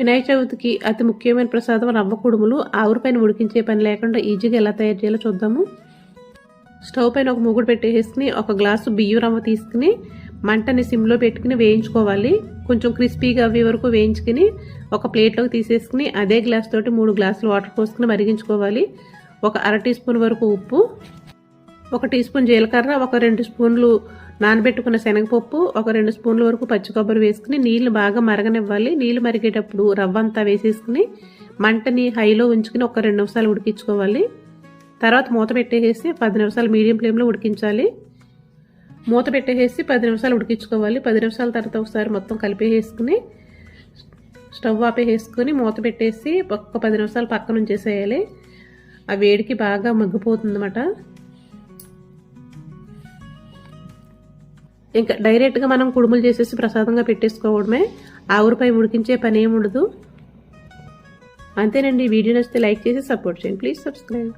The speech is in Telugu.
వినాయక చవితికి అతి ముఖ్యమైన ప్రసాదం రవ్వ కుడుములు. ఆవురు పైన ఉడికించే పని లేకుండా ఈజీగా ఎలా తయారు చేయాలో చూద్దాము. స్టవ్ పైన ఒక మూగుడు పెట్టేసుకుని ఒక గ్లాసు బియ్యం రవ్వ తీసుకుని మంటని సిమ్లో పెట్టుకుని వేయించుకోవాలి. కొంచెం క్రిస్పీగా అవి వరకు వేయించుకుని ఒక ప్లేట్లోకి తీసేసుకుని అదే గ్లాస్ తోటి మూడు గ్లాసులు వాటర్ పోసుకుని మరిగించుకోవాలి. ఒక అర టీ స్పూన్ వరకు ఉప్పు ఒక టీ స్పూన్ జీలకర్ర ఒక రెండు స్పూన్లు నానబెట్టుకున్న శనగపప్పు ఒక రెండు స్పూన్ల వరకు పచ్చి కొబ్బరి వేసుకుని నీళ్ళు బాగా మరగనివ్వాలి. నీళ్ళు మరిగేటప్పుడు రవ్వ అంతా వేసేసుకుని మంటని హైలో ఉంచుకుని ఒక రెండు నిమిషాలు ఉడికించుకోవాలి. తర్వాత మూత పెట్టేసి పది నిమిషాలు మీడియం ఫ్లేమ్లో ఉడికించాలి. మూత పెట్టేసి పది నిమిషాలు ఉడికించుకోవాలి. పది నిమిషాల తర్వాత ఒకసారి మొత్తం కలిపేసుకుని స్టవ్ ఆపేసుకుని మూత పెట్టేసి ఒక్క పది నిమిషాలు పక్కన ఉంచేసేయాలి. ఆ వేడికి బాగా మగ్గిపోతుంది అన్నమాట ఇంకా డైరెక్ట్గా మనం కుడుములు చేసేసి ప్రసాదంగా పెట్టేసుకోవడమే. ఆవురిపై ఉడికించే పని ఏమి ఉండదు అంతేనండి వీడియో నచ్చితే లైక్ చేసి సపోర్ట్ చేయండి. Please subscribe.